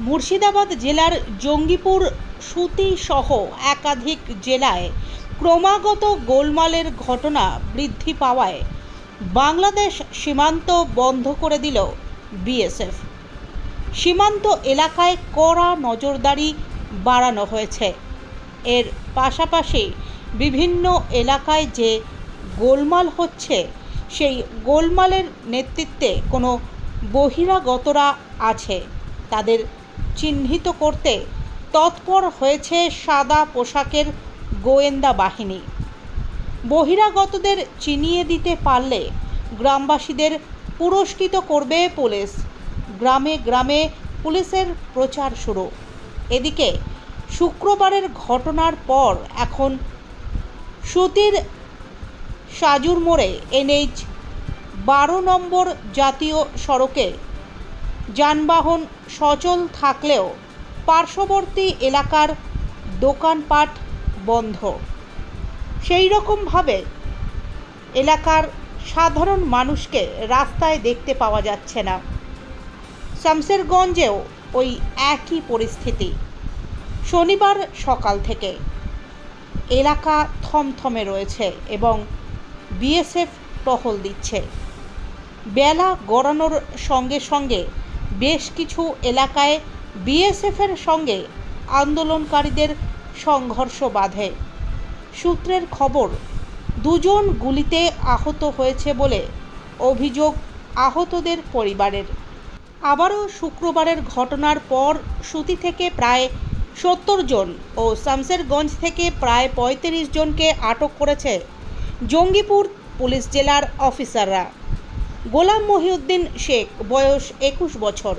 মুর্শিদাবাদ জেলার জঙ্গিপুর সুতি সহ একাধিক জেলায় ক্রমাগত গোলমালের ঘটনা বৃদ্ধি পাওয়ায় বাংলাদেশ সীমান্ত বন্ধ করে দিল বিএসএফ। সীমান্ত এলাকায় কড়া নজরদারি বাড়ানো হয়েছে। এর পাশাপাশি বিভিন্ন এলাকায় যে গোলমাল হচ্ছে, সেই গোলমালের নেতৃত্বে কোনো বহিরাগতরা আছে। তাদের চিহ্নিত করতে তৎপর হয়েছে সাদা পোশাকের গোয়েন্দা বাহিনী। বহিরাগতদের চিনিয়ে দিতে পারলে গ্রামবাসীদের পুরস্কৃত করবে পুলিশ। গ্রামে গ্রামে পুলিশের প্রচার শুরু। এদিকে শুক্রবারের ঘটনার পর এখন সুতির সাজুর মোড়ে এনএইচ বারো নম্বর জাতীয় সড়কে যানবাহন সচল থাকলেও পার্শ্ববর্তী এলাকার দোকানপাট বন্ধ। সেই রকমভাবে এলাকার সাধারণ মানুষকে রাস্তায় দেখতে পাওয়া যাচ্ছে না। শামসেরগঞ্জেও ওই একই পরিস্থিতি। শনিবার সকাল থেকে এলাকা থমথমে রয়েছে এবং বিএসএফ টহল দিচ্ছে। বেলা গড়ানোর সঙ্গে সঙ্গে বেশ কিছু এলাকায় বিএসএফের সঙ্গে আন্দোলনকারীদের সংঘর্ষ বাধে। সূত্রের খবর, দুজন গুলিতে আহত হয়েছে বলে অভিযোগ আহতদের পরিবারের। আবারও শুক্রবারের ঘটনার পর সুতি থেকে প্রায় সত্তর জন ও শামসেরগঞ্জ থেকে প্রায় পঁয়ত্রিশ জনকে আটক করেছে জঙ্গিপুর পুলিশ জেলার অফিসাররা। গোলাম মহিউদ্দিন শেখ, বয়স একুশ বছর।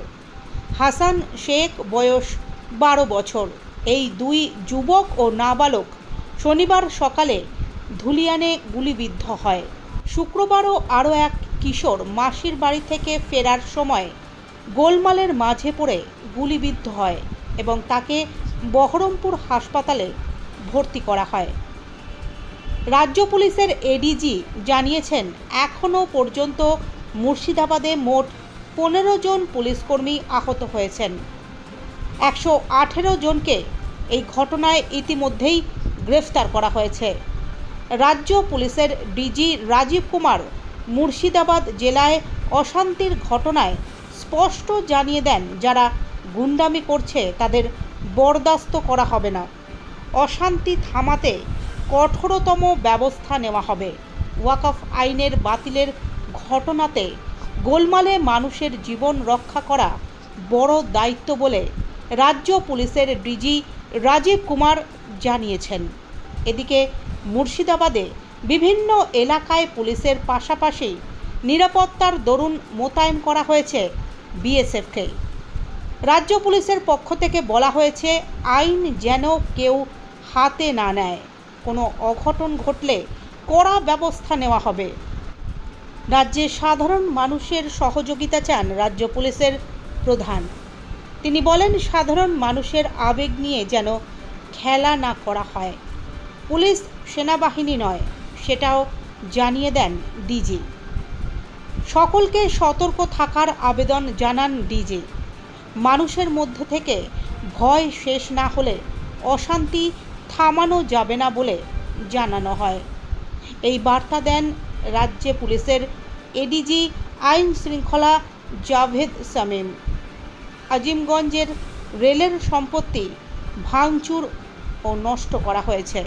হাসান শেখ, বয়স বারো বছর। এই দুই যুবক ও নাবালক শনিবার সকালে ধুলিয়ানে গুলিবিদ্ধ হয়। শুক্রবারও আরও এক কিশোর মাসির বাড়ি থেকে ফেরার সময় গোলমালের মাঝে পড়ে গুলিবিদ্ধ হয় এবং তাকে বহরমপুর হাসপাতালে ভর্তি করা হয়। রাজ্য পুলিশের এডিজি জানিয়েছেন, এখনও পর্যন্ত মুর্শিদাবাদে মোট পনেরো জন পুলিশকর্মী আহত হয়েছেন। একশো আঠেরো জনকে এই ঘটনায় ইতিমধ্যেই গ্রেফতার করা হয়েছে। রাজ্য পুলিশের ডিজি রাজীব কুমার মুর্শিদাবাদ জেলায় অশান্তির ঘটনায় স্পষ্ট জানিয়ে দেন যারা গুন্ডামি করছে তাদের বরদাস্ত করা হবে না। অশান্তি থামাতে কঠোরতম ব্যবস্থা নেওয়া হবে। ওয়াকফ আইনের বাতিলের ঘটনাতে গোলমালে মানুষের জীবন রক্ষা করা বড় দায়িত্ব বলে রাজ্য পুলিশের ডিজি রাজীব কুমার জানিয়েছেন। এদিকে মুর্শিদাবাদে বিভিন্ন এলাকায় পুলিশের পাশাপাশি নিরাপত্তার দরুন মোতায়েন করা হয়েছে বিএসএফকে। রাজ্য পুলিশের পক্ষ থেকে বলা হয়েছে, আইন যেন কেউ হাতে না নেয়। কোনো অঘটন ঘটলে কড়া ব্যবস্থা নেওয়া হবে। রাজ্যে সাধারণ মানুষের সহযোগিতা চান রাজ্য পুলিশের প্রধান। তিনি বলেন, সাধারণ মানুষের আবেগ নিয়ে যেন খেলা না করা হয়। পুলিশ সেনাবাহিনী নয়, সেটাও জানিয়ে দেন ডিজি। সকলকে সতর্ক থাকার আবেদন জানান ডিজি। মানুষের মধ্য থেকে ভয় শেষ না হলে অশান্তি থামানো যাবে না বলে জানানো হয়। এই বার্তা দেন রাজ্যে পুলিশের এডিজি আইন শৃঙ্খলা, জাভেদ সামিম। আজিমগঞ্জের রেলের সম্পত্তি ভাঙচুর ও নষ্ট করা হয়েছে।